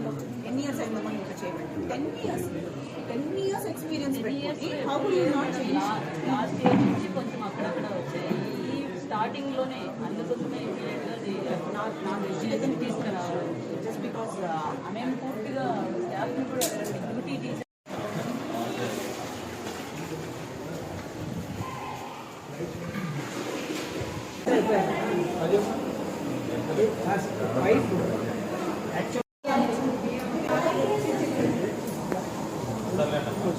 అనుకోండి ఎన్ని ఇయర్స్ అయిందో మనం ఇక్కడ చేయబట్టి ten years ten years experience పెట్టుకొని how you not change last year నుంచి కొంచెం అక్కడక్కడ వచ్చాయి ఈ స్టార్టింగ్లోనే అందుకోసమే immediate గా అది నా నా దృష్టికి తీసుకురావాలి జస్ట్ బికాస్ మేము పూర్తిగా స్టాఫ్ని కూడా డ్యూటీ టీచర్ పప్పులు కూడా ఏమంటారు?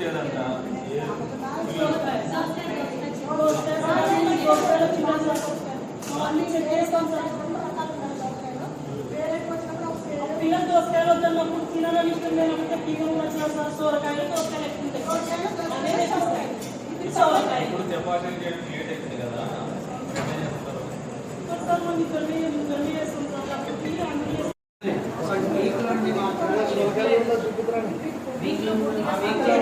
కూరగాయలు ఎప్పుడు చేయదంట ఏ పిల్లలు పిల్లలు దోసకాయలు వద్దన్నప్పుడు తినాలని ఇష్టం లేనప్పుడు పిల్లలు వచ్చిన సోరకాయలు దోసకాయలు ఎక్కువ ఉంటాయి సోరకాయ ఇప్పుడు చపాతీలు చేయడం లేట్ అవుతుంది కదా ఏం చేస్తారు కొత్త మంది ఇద్దరిని ముగ్గురిని వేసుకుంటారు కాబట్టి అందరూ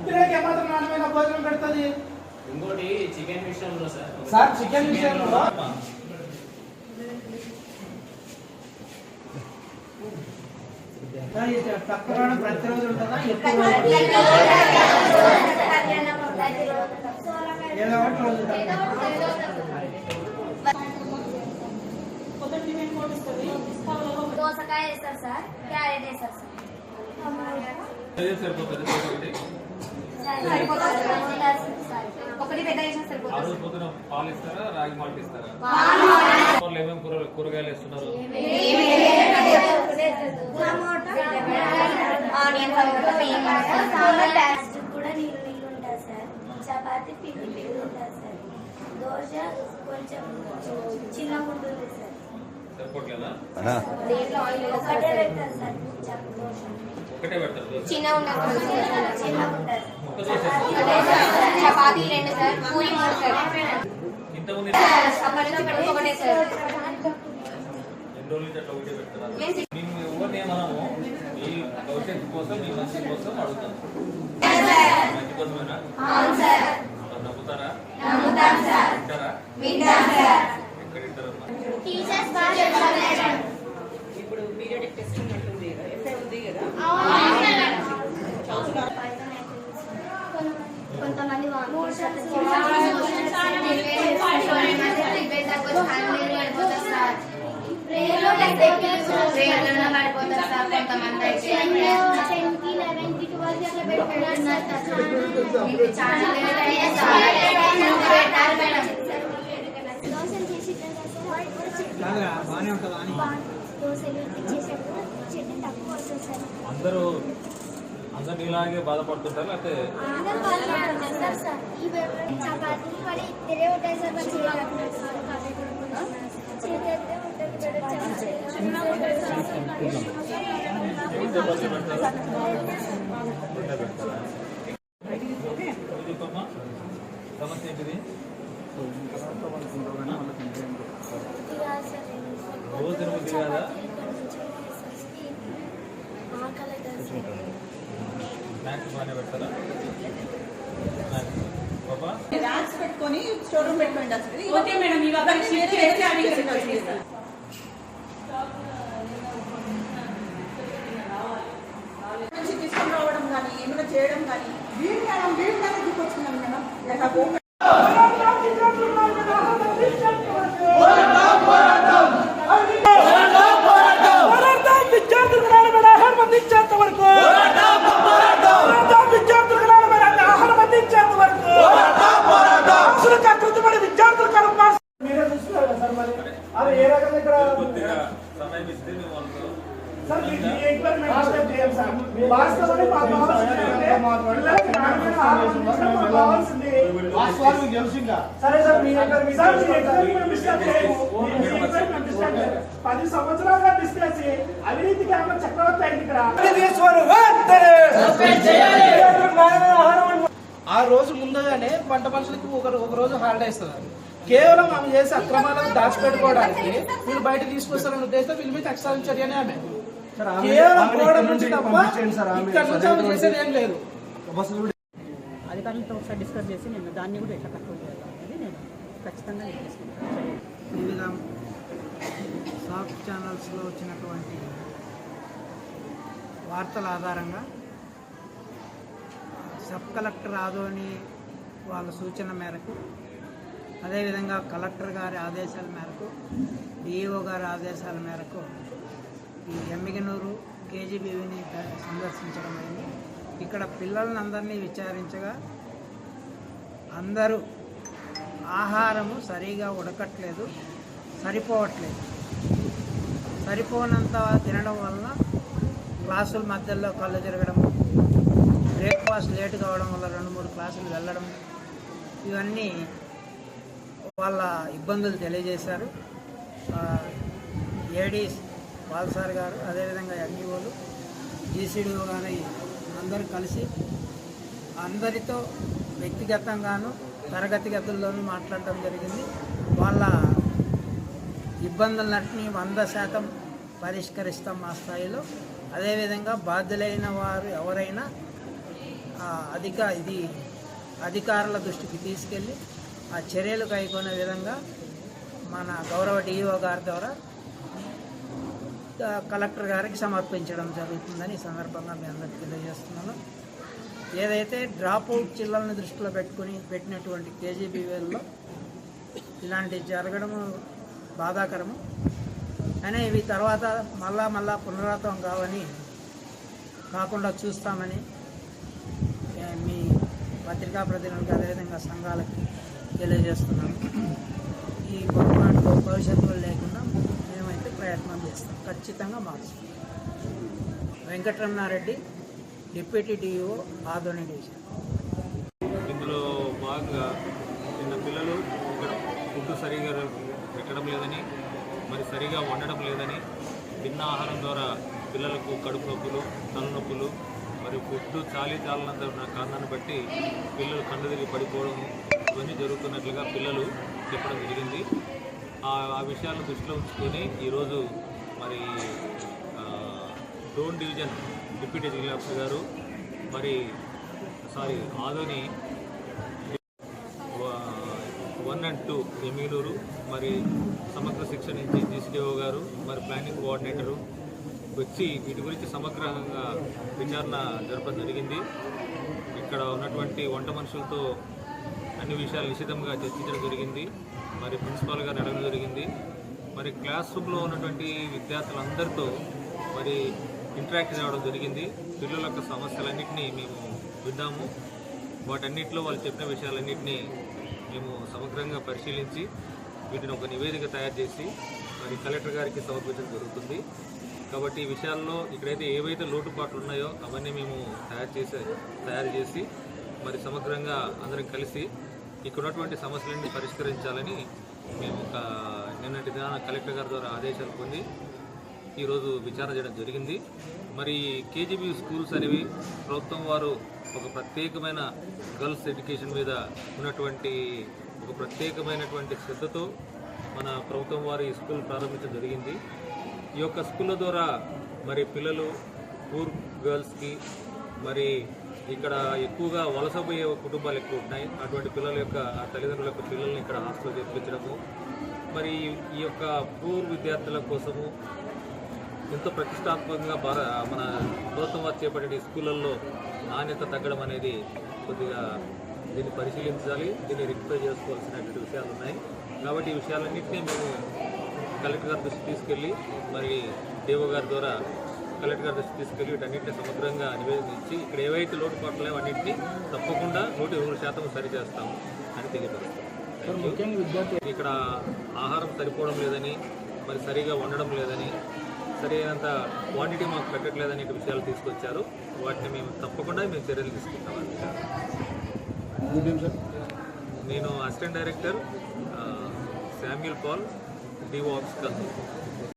పిల్లలకి ఏమాత్రం నాణ్యమైన భోజనం పెడుతుంది ఇంకోటి చికెన్ విషయంలో సార్. సార్ చికెన్ విషయంలో తక్కువ ప్రతిరోజు ఉంటుందా ఎక్కువ ఏదో ఒకటి రోజు దోసకాయ వేస్తారు సార్ క్యారెట్ వేస్తారు సార్. సరిపోతుంది. ఒకటి పెద్ద సరిపోతుంది. కూరగాయలు ఇస్తున్నారు ఆనియన్స్ కూడా నీళ్ళు నీళ్ళు ఉంటుంది సార్. చపాతి పిండి పిండి ఉంటుంది సార్. దోశ కొంచెం చిన్నగా ఉంటుంది సార్. ఆయిల్ ఒకటే పెడతారు సార్. చప్ దోశ ఒకటే పెడతారు దోశ. చిన్న ఉంటుంది దోశ ఇస్తారా? చపాతీ రెండు సార్ పూరి మూడు సార్ అప్పటి నుంచి ఇప్పటికి ఒకటే సార్ మేము ఎవరిని ఏమన్నాము మీ భవిష్యత్తు కోసం మీ మంచి కోసం అడుగుతాం మంచి కోసమేనా అవును సార్ మరి నమ్ముతారా నమ్ముతాం సార్ వింటారా వింటాం సార్ ఎక్కడ ఇస్తారమ్మా టీచర్స్ బాగా చెప్తారు ఇప్పుడు పీరియడిక్ టెస్టింగ్ ఉంటుంది ఎఫ్ఐ ఉంది కదా కొంతమంది దోశలు చేసి కాదురా, బాగానే ఉంటుందా అని దోశలు చేసేటప్పుడు చట్నీ తక్కువ వస్తుంది సార్ అందరూ అందరు ఇలాగే బాధపడుతుంటారు సార్. ఈ చపాతీలు మరి ఇద్దరే ఉంటాయి సార్ సమస్య ఏంటిది రోజు కాదా స్నాక్స్ బాగానే పెడతారా పెట్టుకొని స్టోర్ రూమ్ పెట్టుకోండి అసలు ఓకే మేడం ఇవాళ సమయం ఇస్తే మేము అనుకున్నాం సార్ వాస్తవాన్ని మాకు కావాల్సింది పిల్లలకి నాణ్యమైన ఆహారం మాకు కావాల్సింది సరే సార్ మీ సార్ మీ మేము డిస్కస్ చేయము. మీ మేము డిస్కస్ చేయము. పది సంవత్సరాలుగా డిస్కస్ అవినీతికి ఏమన్నా చక్రవర్తి అయింది ఆ రోజు ముందుగానే వంట మనుషులకి ఒక ఒక రోజు హాలిడే ఇస్తున్నారు కేవలం ఆమె చేసే అక్రమాలను దాచిపెట్టుకోవడానికి వీళ్ళు బయట తీసుకొస్తారన్న ఉద్దేశంతో వీళ్ళ మీద కక్షాలను చర్యనే ఆమె. కేవలం నుంచి తప్ప ఇక్కడ నుంచి ఆమె చేసేది ఏం లేదు. అధికారులతో ఒకసారి డిస్కస్ చేసి నేను దాన్ని కూడా ఎట్లా కంట్రోల్ చేయాలి నేను ఖచ్చితంగా వివిధ సాఫ్ట్ ఛానల్స్లో వచ్చినటువంటి వార్తల ఆధారంగా సబ్ కలెక్టర్ ఆదోని వాళ్ళ సూచన మేరకు అదేవిధంగా కలెక్టర్ గారి ఆదేశాల మేరకు డిఈఓ గారి ఆదేశాల మేరకు ఈ ఎమ్మిగనూరు కేజీబీవీని సందర్శించడం అయింది. ఇక్కడ పిల్లలను అందరినీ విచారించగా అందరూ ఆహారము సరిగా ఉడకట్లేదు సరిపోవట్లేదు. సరిపోనంత తినడం వలన క్లాసుల మధ్యలో కళ్ళు తిరగడం బ్రేక్ఫాస్ట్ లేట్ కావడం వల్ల రెండు మూడు క్లాసులు వెళ్ళడం ఇవన్నీ వాళ్ళ ఇబ్బందులు తెలియజేశారు. ఆ, ఏడీ వాల్సార్ గారు అదేవిధంగా ఎన్ఈఓలు జీసీడీఓ కానీ అందరూ కలిసి అందరితో వ్యక్తిగతంగాను తరగతి గదుల్లోనూ మాట్లాడటం జరిగింది. వాళ్ళ ఇబ్బందులన్నింటినీ వంద శాతం పరిష్కరిస్తాం మా స్థాయిలో. అదేవిధంగా బాధ్యులైన వారు ఎవరైనా ఆ, అధిక ఇది అధికారుల దృష్టికి తీసుకెళ్ళి ఆ చర్యలు కైకొనే విధంగా మన గౌరవ డిఈఓ గారి ద్వారా కలెక్టర్ గారికి సమర్పించడం జరుగుతుందని ఈ సందర్భంగా మీ అందరికీ తెలియజేస్తున్నాను. ఏదైతే డ్రాప్ అవుట్ దృష్టిలో పెట్టుకుని పెట్టినటువంటి కేజీబీవీల్లో ఇలాంటివి జరగడము బాధాకరము. కానీ ఇవి తర్వాత మళ్ళా మళ్ళా పునరావృతం కావని కాకుండా చూస్తామని మీ పత్రికా ప్రతినిధులకు అదేవిధంగా సంఘాలకి తెలియజేస్తున్నాను. ఈ పొరపాటు భవిష్యత్తులో లేకుండా ప్రయత్నం చేస్తాం. ఖచ్చితంగా మార్చుకుంటాం Venkataramana Reddy deputy DO Adoni division. ఇందులో భాగంగా చిన్న పిల్లలు ఇక్కడ ఫుడ్ సరిగా పెట్టడం లేదని మరి సరిగా వండడం లేదని తిన్న ఆహారం ద్వారా పిల్లలకు కడుపు నొప్పులు తలనొప్పులు మరి ఫుడ్ చాలీ చాలనంత ఉన్న కారణాన్ని బట్టి పిల్లలు కళ్ళు తిరిగి పడిపోవడం ఇవన్నీ జరుగుతున్నట్లుగా పిల్లలు చెప్పడం జరిగింది. ఆ విషయాలను దృష్టిలో ఉంచుకొని ఈరోజు మరి ఆ, డోన్ డివిజన్ డిప్యూటీ జిల్లా గారు మరి sorry Adoni one and two Emmiganur మరి సమగ్ర శిక్షణ నుంచి జీసీడీఓ గారు మరి ప్లానింగ్ కోఆర్డినేటరు వచ్చి వీటి గురించి సమగ్రంగా విచారణ జరపడం జరిగింది. ఇక్కడ ఉన్నటువంటి వంట మనుషులతో అన్ని విషయాలు నిశ్చితంగా చర్చించడం జరిగింది. మరి ప్రిన్సిపాల్ గారు అడగడం జరిగింది. మరి క్లాస్ రూమ్లో ఉన్నటువంటి విద్యార్థులందరితో మరి ఇంటరాక్ట్ అవ్వడం జరిగింది. పిల్లల యొక్క సమస్యలన్నింటినీ మేము విన్నాము. వాటన్నిటిలో వాళ్ళు చెప్పిన విషయాలన్నింటినీ మేము సమగ్రంగా పరిశీలించి వీటిని ఒక నివేదిక తయారు చేసి మరి కలెక్టర్ గారికి సమర్పించడం జరుగుతుంది. కాబట్టి ఈ విషయాల్లో ఇక్కడైతే ఏవైతే లోటుపాట్లు ఉన్నాయో అవన్నీ మేము తయారు చేసే తయారు చేసి మరి సమగ్రంగా అందరం కలిసి ఇక్కడ ఉన్నటువంటి సమస్యలన్నీ పరిష్కరించాలని మేము ఒక నిన్నటి దినాన కలెక్టర్ గారి ద్వారా ఆదేశాలు పొంది ఈరోజు విచారణ చేయడం జరిగింది. మరి కేజీబీ స్కూల్స్ అనేవి ప్రభుత్వం వారు ఒక ప్రత్యేకమైన గర్ల్స్ ఎడ్యుకేషన్ మీద ఉన్నటువంటి ఒక ప్రత్యేకమైనటువంటి శ్రద్ధతో మన ప్రభుత్వం వారు ఈ స్కూల్ ప్రారంభించడం జరిగింది. ఈ యొక్క స్కూళ్ళ ద్వారా మరి పిల్లలు పూర్ గర్ల్స్కి మరి ఇక్కడ ఎక్కువగా వలసపోయే కుటుంబాలు ఎక్కువ ఉన్నాయి అటువంటి పిల్లల యొక్క ఆ తల్లిదండ్రుల యొక్క పిల్లల్ని ఇక్కడ హాస్టల్ చేర్పించడము. మరి ఈ యొక్క పూర్ విద్యార్థుల కోసము ఎంతో ప్రతిష్టాత్మకంగా భార మన ప్రభుత్వం వారు ఈ స్కూళ్ళల్లో నాణ్యత తగ్గడం అనేది కొద్దిగా దీన్ని పరిశీలించాలి. దీన్ని రిక్వెస్ట్ చేసుకోవాల్సినటువంటి విషయాలు ఉన్నాయి. కాబట్టి ఈ విషయాలన్నింటినీ మేము కలెక్టర్ గారి దృష్టి తీసుకెళ్ళి మరి దేవు గారి ద్వారా కలెక్టర్ గారి దృష్టి తీసుకెళ్ళి వీటన్నింటినీ సమగ్రంగా నివేదన ఇచ్చి ఇక్కడ ఏవైతే లోటు లేవో అన్నింటినీ తప్పకుండా నూట ఇరవై శాతం సరి చేస్తాము అని తెలియపరుస్తాం. ఇక్కడ ఆహారం సరిపోవడం లేదని మరి సరిగా వండడం లేదని సరైనంత క్వాంటిటీ మాకు పెట్టట్లేదని విషయాలు తీసుకొచ్చారు. వాటిని మేము తప్పకుండా మేము చర్యలు తీసుకుంటామని నేను అసిస్టెంట్ డైరెక్టర్ శామ్యుల్ పాల్ డివాక్స్ కల్